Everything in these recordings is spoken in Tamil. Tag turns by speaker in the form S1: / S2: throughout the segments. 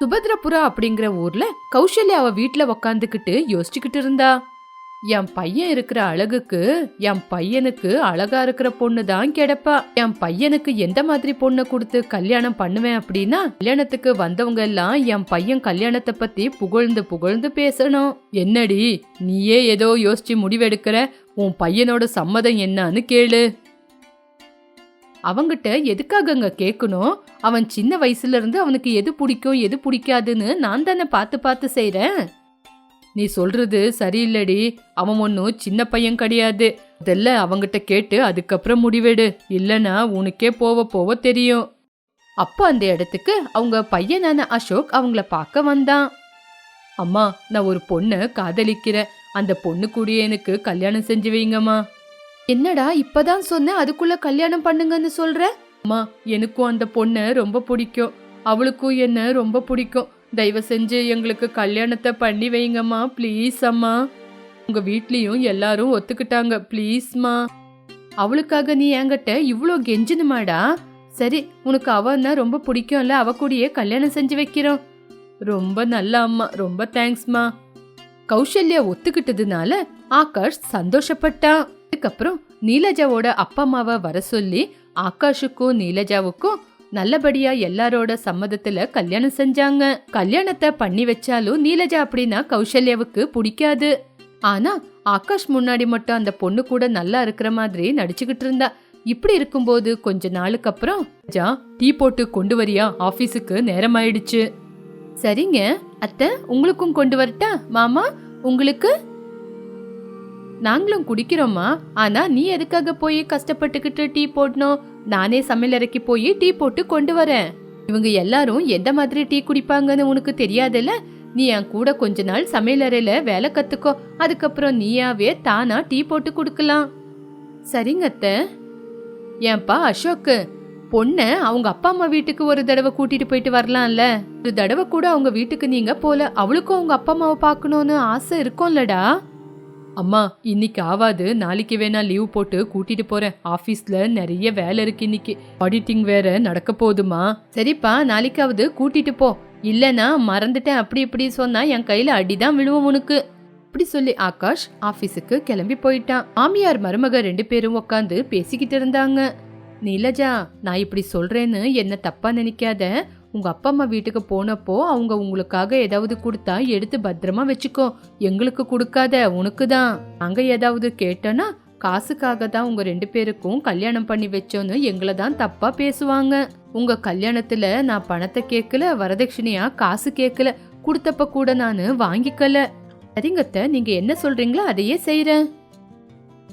S1: சுபத்ரபுரா அப்படிங்கிற ஊர்ல கௌசல்யா அவ வீட்டுல உக்காந்துக்கிட்டு யோசிச்சுக்கிட்டு இருந்தா. என் பையன் இருக்கிற அழகுக்கு என் பையனுக்கு அழகா இருக்கிற பொண்ணு தான் கிடப்பா. என் பையனுக்கு எந்த மாதிரி பொண்ணை கொடுத்து கல்யாணம் பண்ணுவேன் அப்படின்னா கல்யாணத்துக்கு வந்தவங்க எல்லாம் என் பையன் கல்யாணத்தை பத்தி புகழ்ந்து புகழ்ந்து பேசணும். என்னடி நீயே ஏதோ யோசிச்சு முடிவெடுக்கிற? உன் பையனோட சம்மதம் என்னன்னு கேளு. அவங்கிட்ட எதுக்காகங்க கேட்கணும் அவன் சின்ன வயசுல இருந்து அவனுக்கு எது பிடிக்கும் எது பிடிக்காதுன்னு நான் தானே பார்த்து பார்த்து செய்கிறேன் நீ சொல்றது சரியில்லடி. அவன் ஒன்றும் சின்ன பையன் கிடையாது. அதெல்லாம் அவங்கிட்ட கேட்டு அதுக்கப்புறம் முடிவெடு. இல்லனா உனக்கே போவ போவ தெரியும். அப்போ அந்த இடத்துக்கு அவங்க பையனான அசோக் அவங்கள பார்க்க வந்தான். அம்மா நான் ஒரு பொண்ணை காதலிக்கிறேன். அந்த பொண்ணு கூடிய எனக்கு கல்யாணம் செஞ்சு வைங்கம்மா. என்னடா இப்பதான் சொன்னேன் அதுக்குள்ள கல்யாணம் பண்ணுங்கன்னு சொல்ற? அம்மா எனக்கும் அந்த பொண்ணை ரொம்ப பிடிக்கும். அவளுக்கும் என்ன ரொம்ப பிடிக்கும். தயவு செஞ்சு எங்களுக்கு கல்யாணத்தை பண்ணி வைங்கம்மா ப்ளீஸ் அம்மா. உங்க வீட்லயும் எல்லாரும் ஒத்துக்கிட்டாங்க ப்ளீஸ்மா அவளுக்காக நீ என்கிட்ட இவ்வளோ கெஞ்சினுமாடா? சரி உனக்கு அவன்னா ரொம்ப பிடிக்கும்ல அவ கூடயே கல்யாணம் செஞ்சு வைக்கிறோம். ரொம்ப நல்ல அம்மா ரொம்ப தேங்க்ஸ்மா கௌசல்யா ஒத்துக்கிட்டதுனால ஆகாஷ் சந்தோஷப்பட்டான். அதுக்கப்புறம் நீலஜாவோட அப்பா அம்மாவை வர சொல்லி ஆகாஷுக்கும் நீலஜாவுக்கும் நல்லபடியா எல்லாரோட சம்மதத்துல கல்யாணம் செஞ்சாங்க. கல்யாணத்தை பண்ணி வச்சாலும் நீலஜா அப்படின்னா கௌசல்யாவுக்கு பிடிக்காது. ஆனா ஆகாஷ் முன்னாடி மட்டும் அந்த பொண்ணு கூட நல்லா இருக்கிற மாதிரி நடிச்சுக்கிட்டு இருந்தா. இப்படி இருக்கும்போது கொஞ்ச நாளுக்கு அப்புறம் ஜா டீ போட்டு கொண்டு வரியா? ஆபீஸுக்கு நேரம் ஆயிடுச்சு சரிங்க அத்தை உங்களுக்கும் கொண்டு வரட்டா? மாமா உங்களுக்கு நாங்களும் குடிக்கிறோமா ஆனா நீ எதுக்காக போய் கஷ்டப்பட்டுக்கிட்டு டீ போடணும்? நானே சமையலறைக்கு போய் டீ போட்டு கொண்டு வரேன். இவங்க எல்லாரும் எந்த மாதிரி டீ குடிப்பாங்கன்னு உனக்கு தெரியாதுல்ல? நீ என் கூட கொஞ்ச நாள் சமையலறையில வேலை கத்துக்கோ. அதுக்கப்புறம் நீயாவே தானா டீ போட்டு கொடுக்கலாம். சரிங்க ஏன்பா அசோக்கு பொண்ணை அவங்க அப்பா அம்மா வீட்டுக்கு ஒரு தடவை கூட்டிட்டு போயிட்டு வரலாம்ல? ஒரு தடவை கூட அவங்க வீட்டுக்கு நீங்க போல. அவளுக்கும் அவங்க அப்பா அம்மாவை பார்க்கணும்னு ஆசை இருக்கும்லடா. அம்மா இன்னைக்கு ஆவாது. நாளைக்கு வேணா லீவ் போட்டு கூட்டிட்டு போறேன். ஆபீஸ்ல நிறைய வேலை இருக்கு இன்னைக்கு. ஆடிட்டிங் வேற நடக்க போகுதுமா. சரிப்பா நாளைக்காவது கூட்டிட்டு போ. இல்லனா மறந்துட்டேன் அப்படி இப்படி சொன்னா என் கையில அடிதான் விழுவும் உனக்கு. அப்படி சொல்லி ஆகாஷ் ஆபீஸுக்கு கிளம்பி போயிட்டான். மாமியார் மருமக ரெண்டு பேரும் உட்காந்து பேசிக்கிட்டு இருந்தாங்க. நீலஜா நான் இப்படி சொல்றேன்னு என்ன தப்பா நினைக்காத. உங்கள் அப்பா அம்மா வீட்டுக்கு போனப்போ அவங்க உங்களுக்காக ஏதாவது கொடுத்தா எடுத்து பத்திரமா வச்சுக்கோ. எங்களுக்கு கொடுக்காத உனக்கு தான். அங்கே ஏதாவது கேட்டோன்னா காசுக்காக தான் உங்கள் ரெண்டு பேருக்கும் கல்யாணம் பண்ணி வச்சோன்னு எங்களை தான் தப்பாக பேசுவாங்க. உங்கள் கல்யாணத்தில் நான் பணத்தை கேட்கல வரதட்சணையாக காசு கேட்கல. கொடுத்தப்ப கூட நான் வாங்கிக்கல. சரிங்கத்த நீங்கள் என்ன சொல்கிறீங்களோ அதையே செய்கிறேன்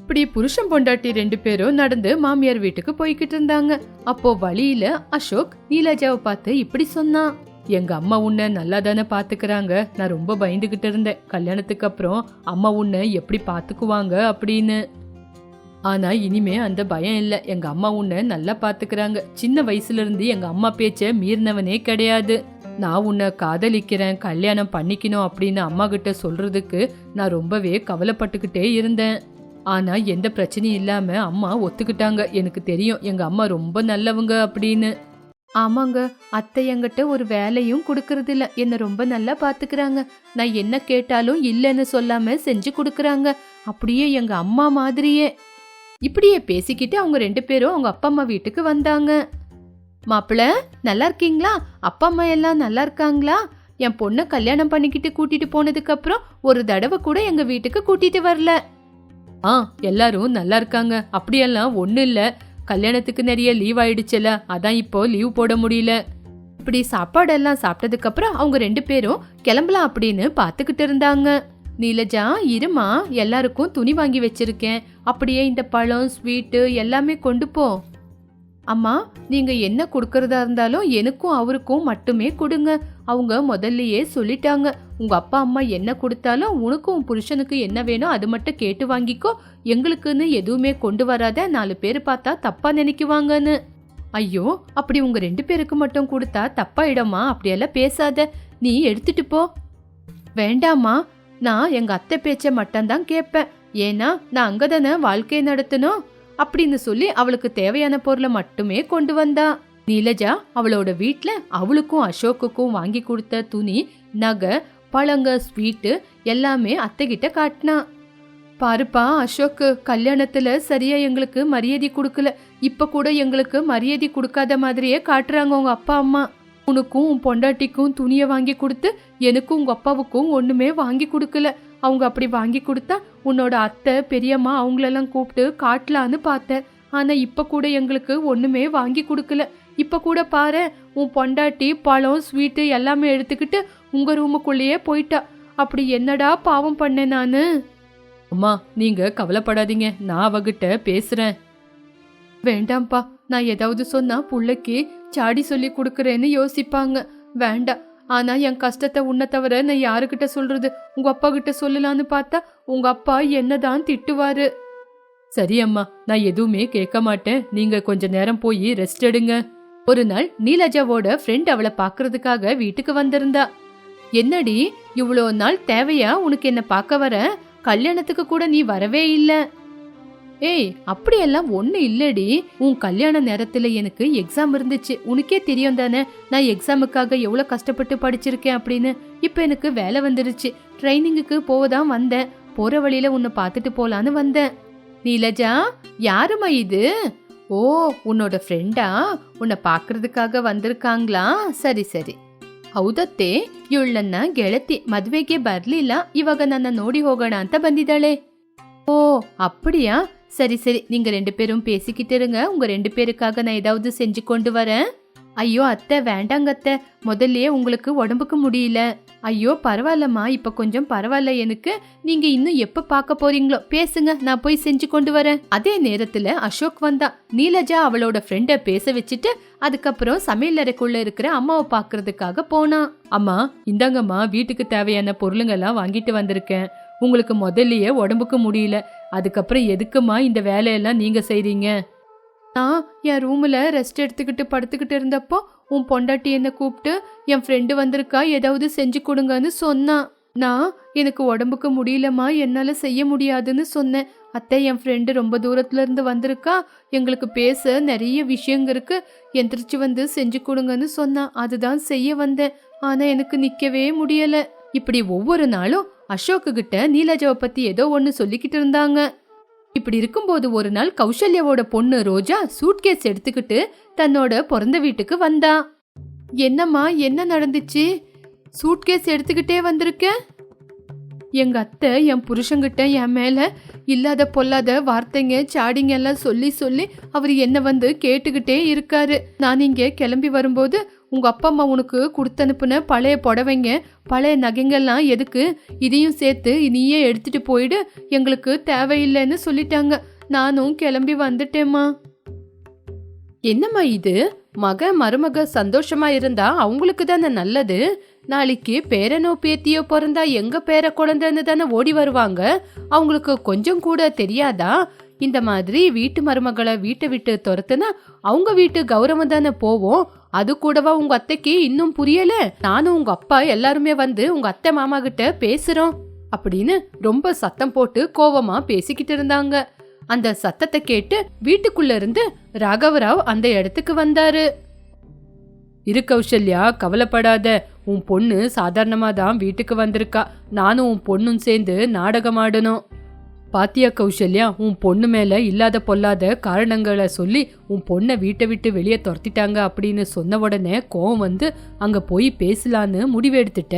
S1: இப்படி புருஷன் பொண்டாட்டி ரெண்டு பேரும் நடந்து மாமியார் வீட்டுக்கு போய்கிட்டு இருந்தாங்க. அப்போ வழியில அசோக் நீலாஜாவை பார்த்து இப்படி சொன்னான். எங்க அம்மா உன்னை நல்லா தானே பாத்துக்கிறாங்க. நான் ரொம்ப பயந்துகிட்டு இருந்தேன். கல்யாணத்துக்கு அப்புறம் அம்மா உன்னை எப்படி பாத்துக்குவாங்க? அப்படின்னு. ஆனா இனிமே அந்த பயம் இல்ல. எங்க அம்மா உன்னை நல்லா பாத்துக்கிறாங்க. சின்ன வயசுல இருந்து எங்க அம்மா பேச்ச மீறினவனே கிடையாது. நான் உன்னை காதலிக்கிறேன் கல்யாணம் பண்ணிக்கணும் அப்படின்னு அம்மா கிட்ட சொல்றதுக்கு நான் ரொம்பவே கவலைப்பட்டுக்கிட்டே இருந்தேன். ஆனால் எந்த பிரச்சனையும் இல்லாமல் அம்மா ஒத்துக்கிட்டாங்க. எனக்கு தெரியும் எங்கள் அம்மா ரொம்ப நல்லவங்க அப்படின்னு. ஆமாங்க அத்தை என்கிட்ட ஒரு வேலையும் கொடுக்கறது என்னை ரொம்ப நல்லா பார்த்துக்கிறாங்க நான் என்ன கேட்டாலும் இல்லைன்னு சொல்லாம செஞ்சு கொடுக்குறாங்க. அப்படியே எங்கள் அம்மா மாதிரியே. இப்படியே பேசிக்கிட்டு அவங்க ரெண்டு பேரும் அவங்க அப்பா அம்மா வீட்டுக்கு வந்தாங்க. மாப்பிள்ள நல்லா இருக்கீங்களா? அப்பா அம்மா எல்லாம் நல்லா இருக்காங்களா? என் பொண்ணை கல்யாணம் பண்ணிக்கிட்டு கூட்டிட்டு போனதுக்கு அப்புறம் ஒரு தடவை கூட எங்க வீட்டுக்கு கூட்டிட்டு வரல. ஆ எல்லாரும் நல்லா இருக்காங்க. அப்படியெல்லாம் ஒன்றும் இல்லை. கல்யாணத்துக்கு நிறைய லீவ் ஆயிடுச்சுல. அதான் இப்போ லீவ் போட முடியல. இப்படி சாப்பாடெல்லாம் சாப்பிட்டதுக்கு அப்புறம் அவங்க ரெண்டு பேரும் கிளம்பலாம் அப்படின்னு பார்த்துக்கிட்டு இருந்தாங்க. நீலஜா இருமா எல்லாருக்கும் துணி வாங்கி வச்சிருக்கேன். அப்படியே இந்த பழம் ஸ்வீட்டு எல்லாமே கொண்டு போ. அம்மா நீங்க என்ன கொடுக்கறதா இருந்தாலும் எனக்கும் அவருக்கும் மட்டுமே கொடுங்க. அவங்க முதல்லயே சொல்லிட்டாங்க. உங்கள் அப்பா அம்மா என்ன கொடுத்தாலும் உனக்கும் உன் புருஷனுக்கு என்ன வேணும் அது மட்டும் கேட்டு வாங்கிக்கோ. எங்களுக்குன்னு எதுவுமே கொண்டு வராத நாலு பேர் பார்த்தா தப்பாக நினைக்குவாங்கன்னு. ஐயோ அப்படி உங்கள் ரெண்டு பேருக்கு மட்டும் கொடுத்தா தப்பாயிடமா? அப்படியெல்லாம் பேசாத. நீ எடுத்துட்டு போ. வேண்டாமா நான் எங்கள் அத்தை பேச்சை மட்டும்தான் கேட்பேன். ஏன்னா நான் அங்கதானே வாழ்க்கையை நடத்தணும். அப்படின்னு சொல்லி அவளுக்கு தேவையான பொருளை மட்டுமே கொண்டு வந்தா. நீலஜா அவளோட வீட்டில் அவளுக்கும் அசோக்குக்கும் வாங்கி கொடுத்த துணி நகை பழங்க ஸ்வீட்டு எல்லாமே அத்தைகிட்ட காட்டினா. பாருப்பா அசோக்கு கல்யாணத்தில் சரியா எங்களுக்கு மரியாதை கொடுக்கல. இப்போ கூட எங்களுக்கு மரியாதை கொடுக்காத மாதிரியே காட்டுறாங்க உங்கள் அப்பா அம்மா. உனக்கும் உன் பொண்டாட்டிக்கும் துணியை வாங்கி கொடுத்து எனக்கும் உங்கள் அப்பாவுக்கும் ஒன்றுமே வாங்கி கொடுக்கல. அவங்க அப்படி வாங்கி கொடுத்தா உன்னோட அத்தை பெரியம்மா அவங்களெல்லாம் கூப்பிட்டு காட்டலான்னு பார்த்தேன். ஆனால் இப்போ கூட எங்களுக்கு ஒன்றுமே வாங்கி கொடுக்கல. இப்ப கூட பாரு உன் பொண்டாட்டி பழம் ஸ்வீட்டு எல்லாமே எடுத்துக்கிட்டு உங்க ரூமுக்குள்ளேயே போயிட்டா. அப்படி என்னடா பாவம் பண்ணேன் நானு? அம்மா நீங்க கவலைப்படாதீங்க. நான் அவகிட்ட பேசுறேன். வேண்டாம்ப்பா நான் ஏதாவது சொன்னா புள்ளைக்கு சாடி சொல்லி கொடுக்கறேன்னு யோசிப்பாங்க. வேண்டாம். ஆனா என் கஷ்டத்தை உன்னை தவிர நான் யாருக்கிட்ட சொல்றது? உங்க அப்பா கிட்ட சொல்லலான்னு பார்த்தா உங்க அப்பா என்னதான் திட்டுவாரு. சரி அம்மா நான் எதுவுமே கேட்க மாட்டேன். நீங்க கொஞ்ச நேரம் போய் ரெஸ்ட் எடுங்க. ஒரு நாள் நீலஜாவோட ஃப்ரெண்ட் அவளை பார்க்கறதுக்காக வீட்டுக்கு வந்திருந்தா. என்னடி இவ்வளோ நாள் தேவையா? உனக்கு என்ன பார்க்க வர? கல்யாணத்துக்கு கூட நீ வரவே இல்ல. ஏய் அப்படியெல்லாம் ஒண்ணு இல்லடி. உன் கல்யாண நேரத்துல எனக்கு எக்ஸாம் இருந்துச்சு. உனக்கே தெரியும் தானே நான் எக்ஸாமுக்காக எவ்வளோ கஷ்டப்பட்டு படிச்சிருக்கேன் அப்படின்னு. இப்போ எனக்கு வேலை வந்துருச்சு. ட்ரைனிங்குக்கு போவதான் வந்தேன். போற வழியில உன்னை பார்த்துட்டு போலான்னு வந்தேன். நீலஜா யாருமா இது? ஓ உன்னோட ஃப்ரெண்டா உன்னை பார்க்கறதுக்காக வந்திருக்காங்களா ಸರಿ ಸರಿ ಹೌದತ್ತೆ ಇವಳನ್ನ ಗೆಳತಿ ಮದ್ವೆಗೆ ಬರ್ಲಿಲ್ಲ ಇವಾಗ ನನ್ನ ನೋಡಿ ಹೋಗೋಣ ಅಂತ ಬಂದಿದ್ದಾಳೆ ஓ அப்படியா சரி சரி நீங்க ரெண்டு பேரும் பேசிக்கிட்டு இருங்க உங்க ரெண்டு பேருக்காக நான் ஏதாவது செஞ்சு கொண்டு வரேன் ஐயோ அத்தை வேண்டாங்க அத்தை முதல்லயே உங்களுக்கு உடம்புக்கு முடியல ஐயோ பரவாயில்லம்மா. இப்போ கொஞ்சம் பரவாயில்ல எனக்கு. நீங்க இன்னும் எப்ப பார்க்க போறீங்களோ? பேசுங்க நான் போய் செஞ்சு கொண்டு வரேன். அதே நேரத்துல அசோக் வந்தா. நீலஜா அவளோட ஃப்ரெண்ட பேச வச்சுட்டு அதுக்கப்புறம் சமையலறைக்குள்ள இருக்கிற அம்மாவை பாக்குறதுக்காக போனான் அம்மா இந்தாங்கம்மா வீட்டுக்கு தேவையான பொருளுங்கெல்லாம் வாங்கிட்டு வந்திருக்கேன். உங்களுக்கு முதல்லயே உடம்புக்கு முடியல. அதுக்கப்புறம் எதுக்குமா இந்த வேலையெல்லாம் நீங்க செய்றீங்க? நான் என் ரூம்ல ரெஸ்ட் எடுத்துக்கிட்டு படுத்துக்கிட்டு இருந்தப்போ உன் பொண்டாட்டி என்னை கூப்பிட்டு என் ஃப்ரெண்டு வந்திருக்கா? ஏதாவது செஞ்சு கொடுங்கன்னு சொன்னான் நான்? எனக்கு உடம்புக்கு முடியலம்மா. என்னால் செய்ய முடியாதுன்னு சொன்னேன். அத்தை என் ஃப்ரெண்டு ரொம்ப தூரத்துல இருந்து வந்திருக்கா? எங்களுக்கு பேச நிறைய விஷயங்க இருக்குது எந்திரிச்சு வந்து செஞ்சு கொடுங்கன்னு சொன்னான் அதுதான் செய்ய வந்தேன். ஆனால் எனக்கு நிற்கவே முடியலை. இப்படி ஒவ்வொரு நாளும் அசோக்கு கிட்ட நீலஜாவை பற்றி ஏதோ ஒன்று சொல்லிக்கிட்டு இருந்தாங்க. இப்படி இருக்கும்போது ஒரு நாள் கௌசல்யாவோட பொண்ணு ரோஜா சூட்கேஸ் எடுத்துக்கிட்டு தன்னோட பிறந்த வீட்டுக்கு வந்தா. என்னம்மா என்ன நடந்துச்சு? சூட்கேஸ் எடுத்துக்கிட்டே வந்திருக்க? எங்க அத்தை என் புருஷங்கிட்ட என் மேல இல்லாத பொல்லாத வார்த்தைங்க சாடிங்க எல்லாம் சொல்லி சொல்லி அவர் என்ன வந்து கேட்டுக்கிட்டே இருக்காரு. நான் இங்க கிளம்பி வரும்போது உங்கள் அப்பா அம்மா உனக்கு கொடுத்தனுப்புன பழைய புடவைங்க பழைய நகைங்கள்லாம் எதுக்கு? இதையும் சேர்த்து நீயே எடுத்துட்டு போயிடு. எங்களுக்கு தேவையில்லைன்னு சொல்லிட்டாங்க. நானும் கிளம்பி வந்துட்டேம்மா. என்னம்மா இது? மக மருமக சந்தோஷமா இருந்தா அவங்களுக்கு தானே நல்லது? நாளைக்கு பேரனோ பேத்தியோ பிறந்தா எங்க பேர குழந்தைன்னு தானே ஓடி வருவாங்க? அவங்களுக்கு கொஞ்சம் கூட தெரியாதா? இந்த மாதிரி வீட்டு மருமகளை வீட்டை விட்டு துரத்துனா அவங்க வீட்டு கௌரவம் தானே போவோம்? அது கூடவா உங்க அத்தைக்கு இன்னும் புரியல? நானும் உங்க அப்பா எல்லாருமே வந்து உங்க அத்தை மாமா கிட்ட பேசுறோம் அப்படின்னு ரொம்ப சத்தம் போட்டு கோவமா பேசிக்கிட்டு இருந்தாங்க. அந்த சத்தத்தை கேட்டு வீட்டுக்குள்ள இருந்து ராகவராவ் அந்த இடத்துக்கு வந்தாரு. இரு கௌசல்யா கவலைப்படாத. உன் பொண்ணு சாதாரணமா தான் வீட்டுக்கு வந்திருக்கா. நானும் உன் பொண்ணும் சேர்ந்து நாடகம் ஆடணும் பாத்தியா கௌசல்யா உன் பொண்ணு மேலே இல்லாத பொல்லாத காரணங்களை சொல்லி உன் பொண்ணை வீட்டை விட்டு வெளியே துரத்திட்டாங்க அப்படின்னு சொன்ன உடனே கோவம் வந்து அங்கே போய் பேசலான்னு முடிவெடுத்துட்ட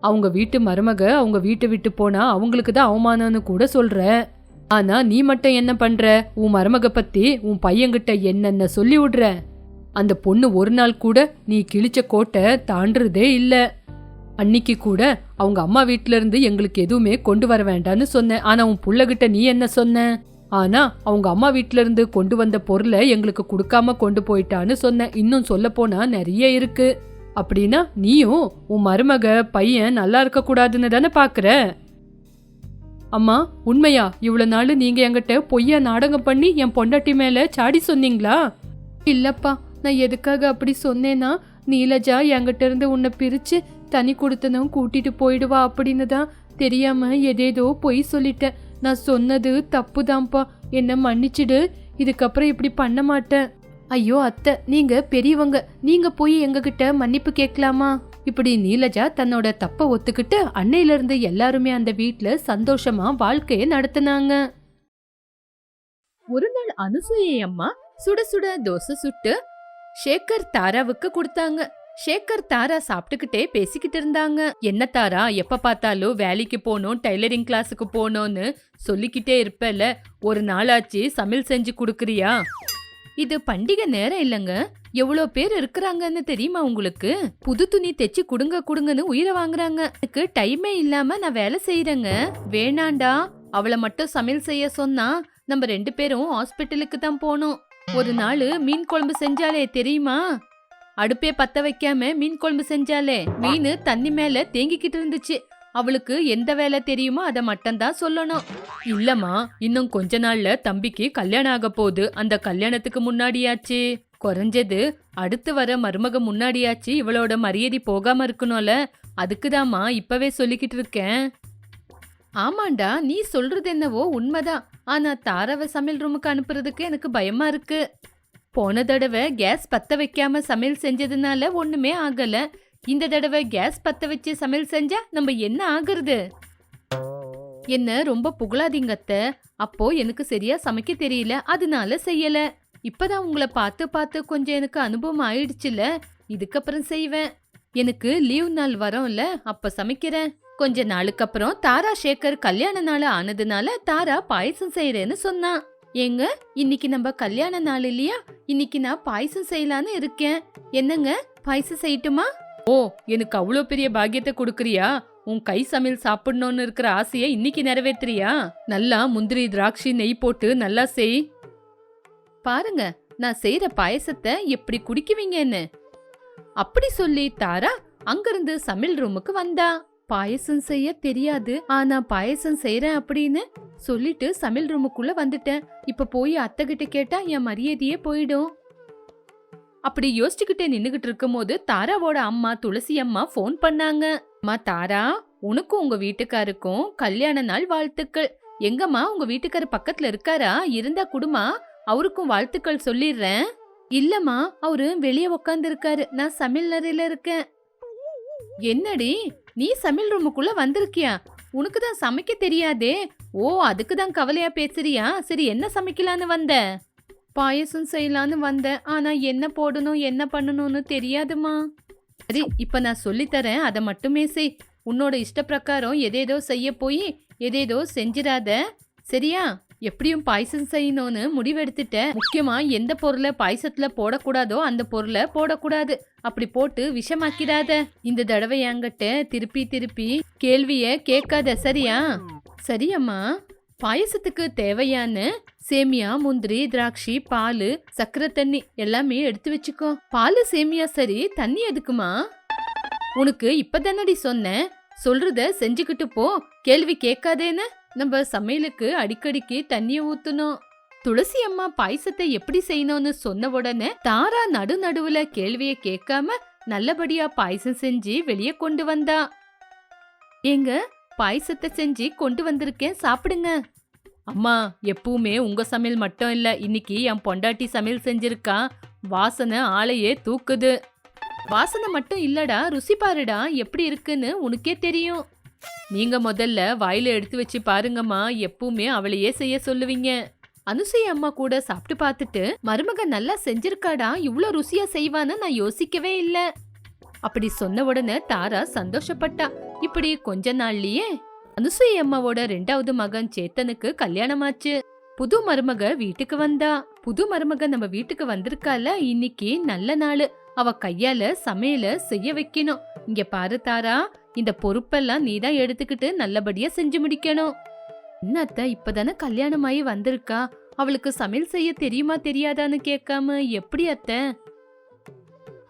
S1: அவங்க வீட்டு மருமக அவங்க வீட்டை விட்டு போனா அவங்களுக்கு தான் அவமானம்னு கூட சொல்ற. ஆனா நீ மட்டும் என்ன பண்ற? உன் மருமக பத்தி உன் பையன்கிட்ட என்னென்ன சொல்லி விடுற? அந்த பொண்ணு ஒரு நாள் கூட நீ கிழிச்ச கோட்டை தாண்டுறதே இல்லை. அன்னைக்கு கூட அவங்க அம்மா வீட்ல இருந்து எங்களுக்கு எதுவுமே கொண்டு வர வேண்டாம்னு சொன்னேன். ஆனா உன் புள்ளகிட்ட நீ என்ன சொன்ன? ஆனா அவங்க அம்மா வீட்ல இருந்து கொண்டு வந்த பொருளை எங்களுக்கு கொடுக்காம கொண்டு போயிட்டான்னு சொன்னேன். இன்னும் சொல்ல போனா நிறைய இருக்கு. அப்படின்னா நீயும் உன் மருமக பையன் நல்லா இருக்க கூடாதுன்னு தானே பாக்குற? அம்மா உண்மையா? இவ்வளவு நாள் நீங்க என்கிட்ட பொய்யா நாடகம் பண்ணி என் பொண்டாட்டி மேல சாடி சொன்னீங்களா? இல்லப்பா நான் எதுக்காக அப்படி சொன்னேன்னா நீலஜா என்கிட்ட இருந்து உன்னை பிரிச்சு தனி கொடுத்தனும் கூட்டிட்டு போயிடுவா அப்படின்னு தான் தெரியாம எதேதோ பொய் சொல்லிட்டேன் நான் சொன்னது தப்புதான்ப்பா. என்ன மன்னிச்சிடு. இதுக்கப்புறம் இப்படி பண்ண மாட்டேன். ஐயோ அத்தை நீங்க பெரியவங்க. நீங்க போய் எங்ககிட்ட மன்னிப்பு கேட்கலாமா? இப்படி நீலஜா தன்னோட தப்ப ஒத்துக்கிட்டு அன்னையில இருந்து எல்லாருமே அந்த வீட்டுல சந்தோஷமா வாழ்க்கைய நடத்தினாங்க. ஒரு நாள் அனுசூயை அம்மா சுட சுட தோசை சுட்டு ஷேகர் தாராவுக்கு கொடுத்தாங்க. ஷேகர் தாரா சாப்பிட்டுக்கிட்டே பேசிக்கிட்டு இருந்தாங்க. என்ன தாரா எப்ப பார்த்தாலும் வேலைக்கு போகணும் டைலரிங் கிளாஸுக்கு போகணும்னு சொல்லிக்கிட்டே இருப்பல ஒரு நாளாச்சு சமையல் செஞ்சு கொடுக்குறியா? இது பண்டிகை நேரம் இல்லைங்க. எவ்வளோ பேர் இருக்கிறாங்கன்னு தெரியுமா உங்களுக்கு? புது துணி தைச்சு குடுங்க குடுங்கன்னு உயிரை வாங்குறாங்க. எனக்கு டைமே இல்லாம நான் வேலை செய்யறேங்க வேணாண்டா. அவளை மட்டும் சமையல் செய்ய சொன்னா நம்ம ரெண்டு பேரும் ஹாஸ்பிட்டலுக்கு தான் போனோம் ஒரு நாள் மீன் குழம்பு செஞ்சாலே தெரியுமா? அடுப்பே பத்த வைக்காம மீன் குழம்பு செஞ்சாலே மீன் தண்ணி மேல தேங்கிக்கிட்டு இருந்துச்சு. அவளுக்கு எந்த வேலை தெரியுமோ அதை மட்டும்தான் சொல்லணும். இல்லம்மா இன்னும் கொஞ்ச நாள்ல தம்பிக்கு கல்யாணம் ஆக போகுது. அந்த கல்யாணத்துக்கு முன்னாடியாச்சு. குறைஞ்சது அடுத்து வர மருமக முன்னாடியாச்சு இவளோட மரியாதை போகாம இருக்கணும்ல. அதுக்குதாம்மா இப்பவே சொல்லிக்கிட்டு இருக்கேன். ஆமாண்டா நீ சொல்றது என்னவோ உண்மைதான். ஆனா தாராவை சமையல் ரூமுக்கு அனுப்புறதுக்கு எனக்கு பயமா இருக்கு. போன தடவை கேஸ் பத்த வைக்காம சமையல் செஞ்சதுனால ஒண்ணுமே ஆகல. இந்த தடவை கேஸ் பத்த வச்சு சமையல் செஞ்சா நம்ம என்ன ஆகுறது? என்ன ரொம்ப புகழாதீங்கத்த அப்போ எனக்கு சரியா சமைக்க தெரியல. அதனால செய்யல. இப்பதான் உங்களை பார்த்து பார்த்து கொஞ்சம் எனக்கு அனுபவம் ஆயிடுச்சுல. இதுக்கப்புறம் செய்வேன். எனக்கு லீவ் நாள் வரோம்ல அப்ப சமைக்கிறேன். கொஞ்ச நாளுக்கு அப்புறம் தாரா சேகர் கல்யாண நாள் ஆனதுனால தாரா பாயசம் செய்யறேன்னு சொன்னான். ஏங்க இன்னைக்கு நம்ம கல்யாண நாள் இல்லையா? இன்னைக்கு நான் பாயசம் செய்யலான்னு இருக்கேன். என்னங்க பாயசம் செய்யட்டுமா? ஓ எனக்கு அவ்வளோ பெரிய பாக்கியத்தை கொடுக்குறியா? உன் கை சமையல் சாப்பிடணும்னு இருக்கிற ஆசையை இன்னைக்கு நிறைவேத்துறியா நல்லா முந்திரி திராட்சை நெய் போட்டு நல்லா செய். பாருங்க நான் செய்யற பாயசத்தை எப்படி குடிக்குவீங்கன்னு. அப்படி சொல்லி தாரா அங்கிருந்து சமையல் ரூமுக்கு வந்தா. பாயசம் செய்ய தெரியாது. ஆனா பாயசம் செய்யறேன் அப்படின்னு சொல்லிட்டு சமையல் ரூமுக்குள்ள வந்துட்டேன். இப்ப போய் அத்தை கிட்ட கேட்டா என் மரியாதையே போயிடும். அப்படி யோசிச்சுக்கிட்டே நின்னுகிட்டு இருக்கும்போது தாராவோட அம்மா துளசி அம்மா ஃபோன் பண்ணாங்க. அம்மா தாரா உனக்கும் உங்க வீட்டுக்காருக்கும் கல்யாண நாள் வாழ்த்துக்கள். எங்கம்மா உங்க வீட்டுக்காரு பக்கத்துல இருக்காரா? இருந்தா குடுமா? அவருக்கும் வாழ்த்துக்கள் சொல்லிடுறேன். இல்லம்மா அவரு வெளியே உக்காந்து இருக்காரு நான் சமையல் அறையில இருக்கேன். என்னடி நீ சமையல் ரூமுக்குள்ள வந்திருக்கியா? உனக்கு தான் சமைக்க தெரியாதே. ஓ அதுக்கு தான் கவலையா பேசுறியா? சரி என்ன சமைக்கலான்னு வந்த? பாயசம் செய்யலான்னு வந்தேன் ஆனா என்ன போடணும் என்ன பண்ணணும்னு தெரியாதுமா சரி இப்ப நான் சொல்லித்தரேன். அதை மட்டுமே செய். உன்னோட இஷ்ட பிரகாரம் எதேதோ செய்ய போய் எதேதோ செஞ்சிடாத சரியா? எப்படியும் பாயசம் செய்யணும்னு முடிவெடுத்துட்ட. முக்கியமா எந்த பொருளை பாயசத்துல போடக்கூடாதோ அந்த பொருளை போடக்கூடாது. அப்படி போட்டு விஷமாக்கிடாத இந்த தடவை என்கிட்ட திருப்பி திருப்பி கேள்விய கேட்காத சரியா? சரியம்மா. பாயசத்துக்கு தேவையான சேமியா முந்திரி திராட்சை பால் சக்கரை தண்ணி எல்லாமே எடுத்து வச்சுக்கோ. பால் சேமியா சரி தண்ணி எதுக்குமா? உனக்கு இப்பதானடி சொன்னேன். சொல்றத செஞ்சுக்கிட்டு போ. கேள்வி கேட்காதேன்னு. நம்ம சமையலுக்கு அடிக்கடிக்கு தண்ணிய ஊத்தணும். துளசி அம்மா பாயசத்தை எப்படி செய்யணும்னு சொன்ன உடனே தாரா நடு நடுவுல கேள்விய கேட்காம நல்லபடியா பாயசம் செஞ்சு வெளியே கொண்டு வந்தா. ஏங்க பாயசத்தை செஞ்சு கொண்டு வந்திருக்கேன். சாப்பிடுங்க. அம்மா எப்பவுமே உங்க சமையல் மட்டும் இல்ல இன்னைக்கு என் பொண்டாட்டி சமையல் செஞ்சிருக்கா. வாசனை ஆளையே தூக்குது. வாசனை மட்டும் இல்லடா ருசி பாருடா எப்படி இருக்குன்னு உனக்கே தெரியும். நீங்க முதல்ல வாயில எடுத்து வச்சு பாருங்கம்மா எப்பவுமே அவளையே செய்ய சொல்லுவீங்க. அனுசூய அம்மா கூட சாப்பிட்டு பார்த்துட்டு மருமக நல்லா செஞ்சிருக்காடா இவ்வளோ ருசியா செய்வான்னு நான் யோசிக்கவே இல்லை. அப்படி சொன்ன உடனே தாரா சந்தோஷப்பட்டா. இப்படி கொஞ்ச நாள்லயே அனுசூய அம்மாவோட ரெண்டாவது மகன் சேத்தனுக்கு கல்யாணமாச்சு. புது மருமக வீட்டுக்கு வந்தா. புது மருமக நம்ம வீட்டுக்கு வந்திருக்கால இன்னைக்கு நல்ல நாள். அவ கையால சமையல செய்ய வைக்கணும். இங்க பாரு தாரா இந்த பொறுப்பெல்லாம் நீ தான் எடுத்துக்கிட்டு நல்லபடியா செஞ்சு முடிக்கணும். என்னத்த அத்தை இப்பதானே கல்யாணம் ஆகி வந்திருக்கா? அவளுக்கு சமையல் செய்ய தெரியுமா தெரியாதான்னு கேட்காம எப்படி அத்தை?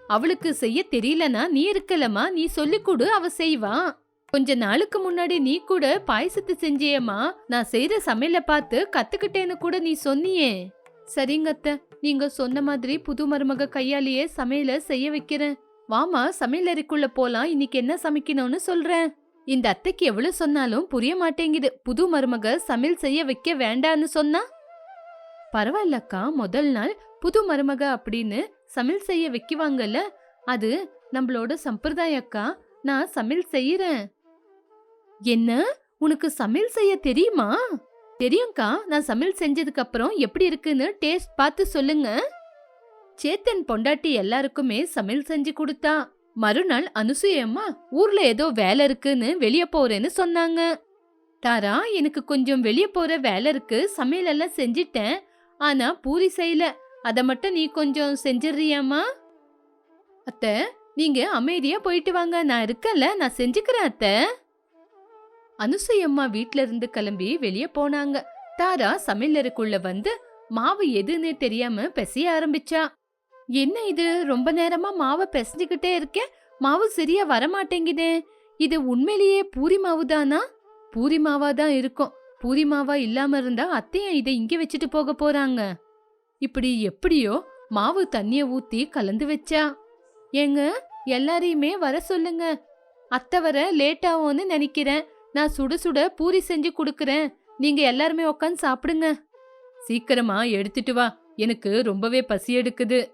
S1: அவளுக்கு செய்ய தெரியலனா நீ இருக்கலமா? நீ சொல்லிக் கொடு அவ செய்வா. கொஞ்ச நாளுக்கு முன்னாடி நீ கூட பாயசத்தை செஞ்சியேம்மா. நான் செய்யற சமையல பார்த்து கத்துக்கிட்டேன்னு கூட நீ சொன்னியே. சரிங்க அத்தை. நீங்க சொன்ன மாதிரி புது மருமக கையாலேயே சமையல செய்ய வைக்கிறேன். வாமா சமையலறைக்குள்ள போலாம். இன்னைக்கு என்ன சமைக்கணும்னு சொல்றேன். இந்த அத்தைக்கு எவ்வளவு சொன்னாலும் புரிய மாட்டேங்குது. புது மருமக சமையல் செய்ய வைக்க வேண்டான்னு சொன்னா? பரவாயில்லக்கா. முதல் நாள் புது மருமக அப்படின்னு சமையல் செய்ய வைக்குவாங்கல்ல. அது நம்மளோட சம்பிரதாயக்கா. நான் சமையல் செய்யறேன். என்ன? உனக்கு சமையல் செய்ய தெரியுமா? தெரியும்க்கா நான் சமையல் செஞ்சதுக்கு அப்புறம் எப்படி இருக்குன்னு டேஸ்ட் பார்த்து சொல்லுங்க. சேத்தன் பொண்டாட்டி எல்லாருக்குமே சமையல் செஞ்சு கொடுத்தா மறுநாள் அனுசூயம்மா ஊர்ல ஏதோ வேலை இருக்குன்னு வெளிய போறேன்னு சொன்னாங்க. தாரா எனக்கு கொஞ்சம் வெளிய போற வேலை இருக்கு சமையல் எல்லாம் செஞ்சிட்டேன் ஆனா பூரி செய்யல. அத மட்டும் நீ கொஞ்சம் செஞ்சிடுறியாமா அத்தை நீங்க அமைதியா போயிட்டு வாங்க நான் இருக்கேன்ல நான் செஞ்சுக்கிறேன் அத்தை. அனுசையம்மா வீட்ல இருந்து கிளம்பி வெளிய போனாங்க. தாரா சமையலருக்குள்ள வந்து மாவு எதுன்னு தெரியாம பெசைய ஆரம்பிச்சா. என்ன இது? ரொம்ப நேரமா மாவை பிசைஞ்சுக்கிட்டே இருக்கேன் மாவு சரியா வரமாட்டேங்குதே. இது உண்மையிலேயே பூரி மாவு தானா பூரி மாவா தான் இருக்கும். பூரி மாவா இல்லாம இருந்தா அத்தையும் இதை இங்க வச்சுட்டு போக போறாங்க. இப்படி எப்படியோ மாவு தண்ணிய ஊத்தி கலந்து வச்சா? ஏங்க எல்லாரையுமே வர சொல்லுங்க. அத்தை வர லேட் ஆகும்னு நினைக்கிறேன். நான் சுட சுட பூரி செஞ்சு கொடுக்கறேன். நீங்க எல்லாருமே உட்காந்து சாப்பிடுங்க. சீக்கிரமா எடுத்துட்டு வா. எனக்கு ரொம்பவே பசி எடுக்குது.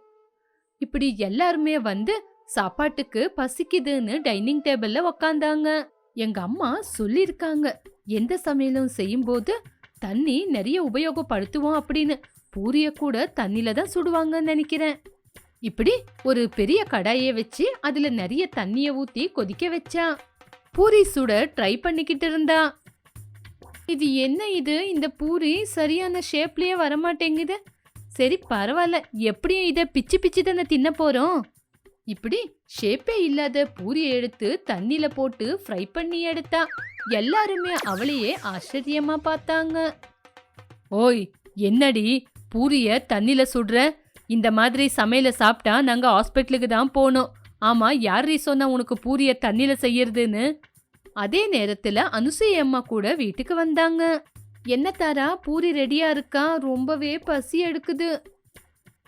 S1: இப்படி எல்லாருமே வந்து சாப்பாட்டுக்கு பசிக்குதுன்னு டைனிங் டேபிள்ல உக்காந்தாங்க. எங்க அம்மா சொல்லியிருக்காங்க. எந்த சமையலும் செய்யும்போது தண்ணி நிறைய உபயோகப்படுத்துவோம் அப்படின்னு. பூரிய கூட தண்ணில தான் சுடுவாங்கன்னு நினைக்கிறேன். இப்படி ஒரு பெரிய கடாயை வச்சு அதுல நிறைய தண்ணிய ஊத்தி கொதிக்க வச்சா பூரி சுட ட்ரை பண்ணிக்கிட்டு இருந்தா இது என்ன இது? இந்த பூரி சரியான ஷேப்லயே வரமாட்டேங்குது. சரி பரவாயில்ல. எப்படியும் இதை பிச்சு பிச்சு தானே தின்ன போறோம். இப்படி ஷேப்பே இல்லாத பூரியை எடுத்து தண்ணியில் போட்டு ஃப்ரை பண்ணி எடுத்தா எல்லாருமே அவளையே ஆச்சரியமா பார்த்தாங்க. ஓய் என்னடி பூரிய தண்ணியில் சுடுற? இந்த மாதிரி சமையல சாப்பிட்டா நாங்க ஹாஸ்பிட்டலுக்கு தான் போனோம் ஆமா யார் சொன்னா உனக்கு பூரிய தண்ணில செய்யறதுன்னு? அதே நேரத்துல அனுசூய அம்மா கூட வீட்டுக்கு வந்தாங்க. என்ன தாரா பூரி ரெடியா இருக்கா? ரொம்பவே பசி எடுக்குது.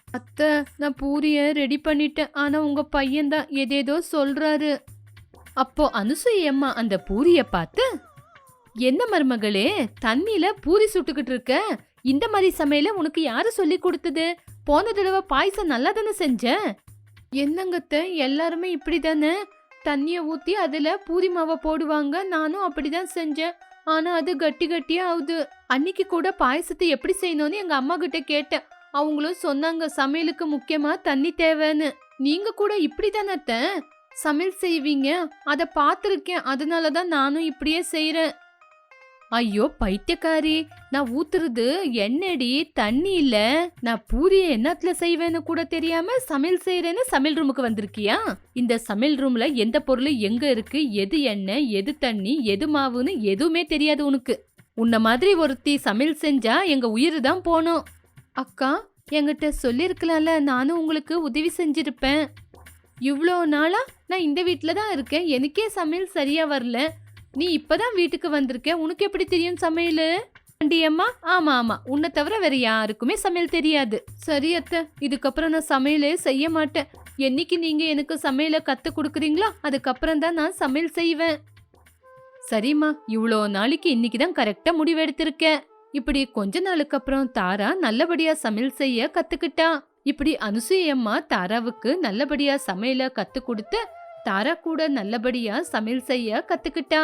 S1: அத்தை நான் பூரிய ரெடி பண்ணிட்டேன். ஆனா உங்க பையன் தான் ஏதேதோ சொல்றாரு. அப்போ அனுசூய அம்மா அந்த பூரிய பார்த்து என்ன மருமகளே தண்ணியில பூரி சுட்டுக்கிட்டு இருக்க? இந்த மாதிரி சமையல உனக்கு யாரு சொல்லி கொடுத்தது? போன தடவை பாயசம் நல்லா தானே செஞ்சேன் என்னங்கத்த? எல்லாருமே இப்படி தானே தண்ணியை ஊற்றி அதில் பூரி மாவை போடுவாங்க. நானும் அப்படிதான் செஞ்சேன். ஆனால் அது கட்டி கட்டியாக ஆகுது. அன்னைக்கு கூட பாயசத்தை எப்படி செய்யணும்னு எங்கள் அம்மா கிட்ட கேட்டேன். அவங்களும் சொன்னாங்க சமையலுக்கு முக்கியமாக தண்ணி தேவைன்னு. நீங்கள் கூட இப்படி தானே சமையல் செய்வீங்க. அதை பார்த்துருக்கேன். அதனால தான் நானும் இப்படியே செய்கிறேன் ஐயோ பைத்தியக்காரி. நான் ஊத்துறது என்னடி? தண்ணி இல்ல. நான் பூரிய என்னத்துல செய்வேன்னு கூட தெரியாம சமையல் செய்யறேன்னு சமையல் ரூமுக்கு வந்திருக்கியா? இந்த சமையல் ரூம்ல எந்த பொருள் எங்க இருக்கு? எது எண்ணெய்? எது தண்ணி? எது மாவுன்னு எதுவுமே தெரியாது உனக்கு. உன்ன மாதிரி ஒருத்தி சமையல் செஞ்சா எங்க உயிர் தான் போனோம் அக்கா என்கிட்ட சொல்லியிருக்கலாம்ல நானும் உங்களுக்கு உதவி செஞ்சிருப்பேன். இவ்வளோ நாளா நான் இந்த வீட்டில் தான் இருக்கேன். எனக்கே சமையல் சரியா வரல. நீ இப்பதான் வீட்டுக்கு வந்திருக்க? உனக்கு எப்படி தெரியும் சமையல்? அம்மா ஆமா ஆமா. உன்னை தவிர வேற யாருக்குமே சமையல் தெரியாது. சரி அத்தை. இதுக்கப்புறம் நான் சமையலே செய்ய மாட்டேன். என்னைக்கு நீங்க எனக்கு சமையலை கத்து கொடுக்குறீங்களோ அதுக்கப்புறம் தான் நான் சமையல் செய்வேன். சரிம்மா. இவ்வளோ நாளைக்கு இன்னைக்கு தான் கரெக்டா முடிவெடுத்திருக்கேன் இப்படி கொஞ்ச நாளுக்கு அப்புறம் தாரா நல்லபடியா சமையல் செய்ய கத்துக்கிட்டா. இப்படி அனுசூயம்மா தாராவுக்கு நல்லபடியா சமையல கத்து கொடுத்து தாரா கூட நல்லபடியா சமையல் செய்ய கத்துக்கிட்டா.